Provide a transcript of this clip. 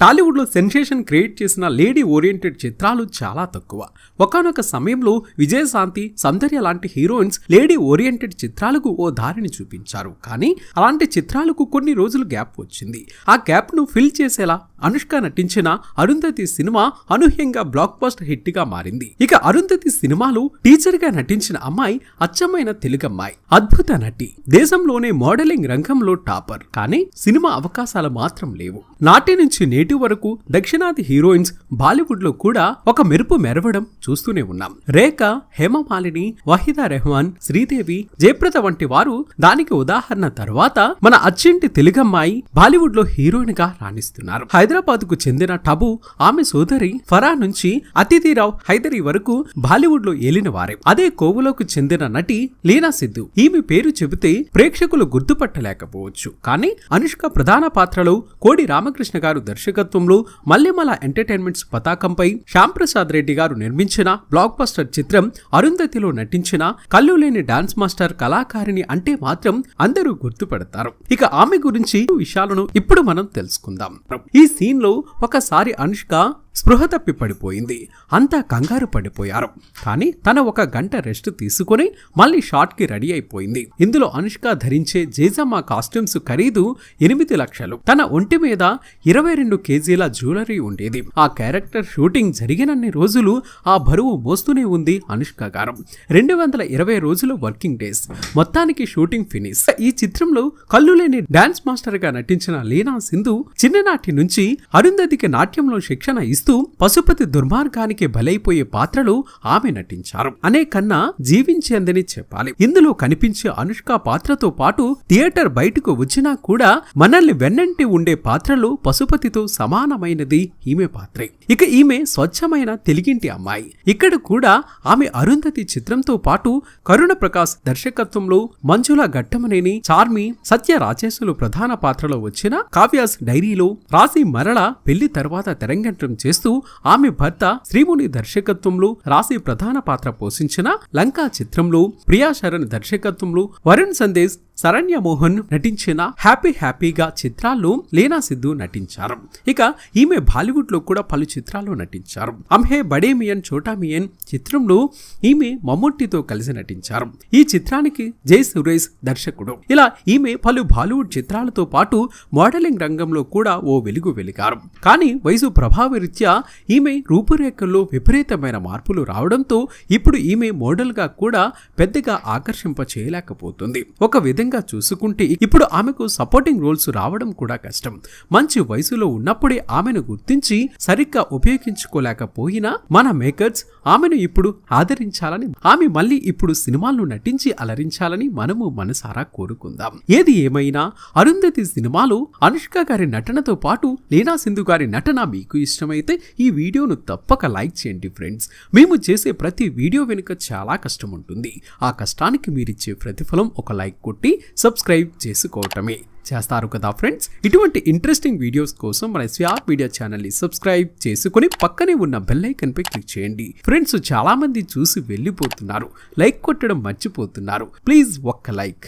టాలీవుడ్లో sensation create చేసిన lady oriented చిత్రాలు చాలా తక్కువ. ఒకనొక సమయంలో విజయశాంతి సౌందర్య లాంటి హీరోయిన్స్ లేడీ ఓరియంటెడ్ చిత్రాలకు ఓ దారిని చూపించారు. కానీ అలాంటి చిత్రాలకు కొన్ని రోజులు గ్యాప్ వచ్చింది. ఆ గ్యాప్ను ఫిల్ చేసేలా అనుష్క నటించిన అరుంధతి సినిమా అనూహ్యంగా బ్లాక్ బస్టర్ హిట్గా మారింది. ఇక అరుంధతి సినిమాలో టీచర్గా నటించిన అమ్మాయి అచ్చమైన తెలుగమ్మాయి. అద్భుత నటి. దేశంలోనే మోడలింగ్ రంగంలో టాపర్. కానీ సినిమా అవకాశాలు మాత్రం లేవు. నాటి నుంచి నేటి వరకు దక్షిణాది హీరోయిన్స్ బాలీవుడ్లో కూడా ఒక మెరుపు మెరవడం చూస్తూనే ఉన్నాం. రేఖ హేమమాలిని వహీదా రెహమాన్ శ్రీదేవి జయప్రద వంటి వారు దానికి ఉదాహరణ తర్వాత మన అచ్చింటి తెలుగమ్మాయి బాలీవుడ్లో హీరోయిన్గా రాణిస్తున్నారు. హైదరాబాద్కు చెందిన టబు ఆమె సోదరి ఫరా నుంచి అతిథిరావు హైదరి వరకు బాలీవుడ్లో ఏలిన వారే. అదే కోవులోకి చెందిన నటి లీనా సిద్ధు. ఈమె పేరు చెబితే ప్రేక్షకులు గుర్తుపట్టలేకపోవచ్చు. కానీ అనుష్క ప్రధాన పాత్రలో కోడి రామకృష్ణ గారు దర్శకత్వంలో మల్లెమల ఎంటర్టైన్మెంట్స్ పతాకంపై శ్యాంప్రసాద్ రెడ్డి గారు నిర్మించిన బ్లాక్ బస్టర్ చిత్రం అరుంధతిలో నటించిన కళ్ళు లేని డాన్స్ మాస్టర్ కళాకారిణి అంటే మాత్రం అందరూ గుర్తుపడతారు. ఇక ఆమె గురించి విషయాలను ఇప్పుడు మనం తెలుసుకుందాం. ఈ సీన్లో ఒకసారి అనుష్క స్పృహ తప్పి పడిపోయింది. అంతా కంగారు పడిపోయారు. కానీ తన ఒక గంట రెస్ట్ తీసుకుని మళ్ళీ షార్ట్కి రెడీ అయిపోయింది. ఇందులో అనుష్క ధరించే జేజమ్మ కాస్ట్యూమ్స్ ఖరీదు ఎనిమిది లక్షలు. తన ఒంటి మీద ఇరవై రెండు కేజీల జ్యువెలరీ ఉండేది. ఆ క్యారెక్టర్ షూటింగ్ జరిగినన్ని రోజులు ఆ బరువు మోస్తూనే ఉంది అనుష్క గారు. రెండు వందల ఇరవై రోజులు వర్కింగ్ డేస్. మొత్తానికి షూటింగ్ ఫినిష్. ఈ చిత్రంలో కళ్ళు లేని డాన్స్ మాస్టర్గా నటించిన లీనా సింధు చిన్ననాటి నుంచి అరుంధతికి నాట్యంలో శిక్షణ ఇస్తూ పశుపతి దుర్మార్గానికి బలైపోయే పాత్రలు ఆమె నటించారు. అనే కన్నా జీవించేందని చెప్పాలి. ఇందులో కనిపించే అనుష్క పాత్రతో పాటు థియేటర్ బయటకు వచ్చినా కూడా మనల్ని వెన్నంటి ఉండే పాత్రలు పశుపతితో సమానమైనది ఈమె పాత్రే. ఇక ఈమె స్వచ్ఛమైన తెలుగింటి అమ్మాయి. ఇక్కడ కూడా ఆమె అరుంధతి చిత్రంతో పాటు కరుణ ప్రకాశ్ దర్శకత్వంలో మంజుల ఘట్టమనేని చార్మి సత్య రాజేశులు ప్రధాన పాత్రలో వచ్చిన కావ్యాస్ డైరీలో రాసి మరల పెళ్ళి తర్వాత తెరంగేట్రం చేస్తూ ఆమె భర్త శ్రీముని దర్శకత్వంలో రాసి ప్రధాన పాత్ర పోషించిన లంకా చిత్రంలో ప్రియా శరణ్ దర్శకత్వంలో వరుణ్ సందేశ్ శరణ్య మోహన్ నటించిన హ్యాపీ హ్యాపీగా చిత్రాల్లో లీనా సిద్ధు నటించారు. ఇక ఈమె బాలీవుడ్లో కూడా పలు చిత్రాల్లో నటించారు. అంహే బడే మియన్ చోటా మియన్ చిత్రంలో ఈమె మమ్ముట్టితో కలిసి నటించారు. ఈ చిత్రానికి జై సురేష్ దర్శకుడు. ఇలా ఈమె పలు బాలీవుడ్ చిత్రాలతో పాటు మోడలింగ్ రంగంలో కూడా ఓ వెలుగు వెలిగారు. కానీ వయసు ప్రభావరీత్యా ఈమె రూపురేఖల్లో విపరీతమైన మార్పులు రావడంతో ఇప్పుడు ఈమె మోడల్గా కూడా పెద్దగా ఆకర్షింప చేయలేకపోతుంది ఒక విధంగా చూసుకుంటే ఇప్పుడు ఆమెకు సపోర్టింగ్ రోల్స్ రావడం కూడా కష్టం. మంచి వయసులో ఉన్నప్పుడే ఆమెను గుర్తించి సరిగ్గా ఉపయోగించుకోలేకపోయినా మన మేకర్స్ ఆమెను ఇప్పుడు ఆదరించాలని ఆమె మళ్ళీ ఇప్పుడు సినిమాలను నటించి అలరించాలని మనము మనసారా కోరుకుందాం. ఏది ఏమైనా అరుంధతి సినిమాలో అనుష్క గారి నటనతో పాటు లీనా సింధు గారి నటన మీకు ఇష్టమైతే ఈ వీడియోను తప్పక లైక్ చేయండి ఫ్రెండ్స్. మేము చేసే ప్రతి వీడియో వెనుక చాలా కష్టం ఉంటుంది. ఆ కష్టానికి మీరిచ్చే ప్రతిఫలం ఒక లైక్ కొట్టి సబ్స్క్రైబ్ చేసుకోవటమే చేస్తారు కదా ఫ్రెండ్స్ ఇటువంటి ఇంట్రెస్టింగ్ వీడియోస్ కోసం మన స్వాప్ మీడియా ఛానల్ని సబ్స్క్రైబ్ చేసుకుని పక్కనే ఉన్న బెల్ పై క్లిక్ చేయండి. ఫ్రెండ్స్ చాలా మంది చూసి వెళ్ళిపోతున్నారు. లైక్ కొట్టడం మర్చిపోతున్నారు. ప్లీజ్ ఒక్క లైక్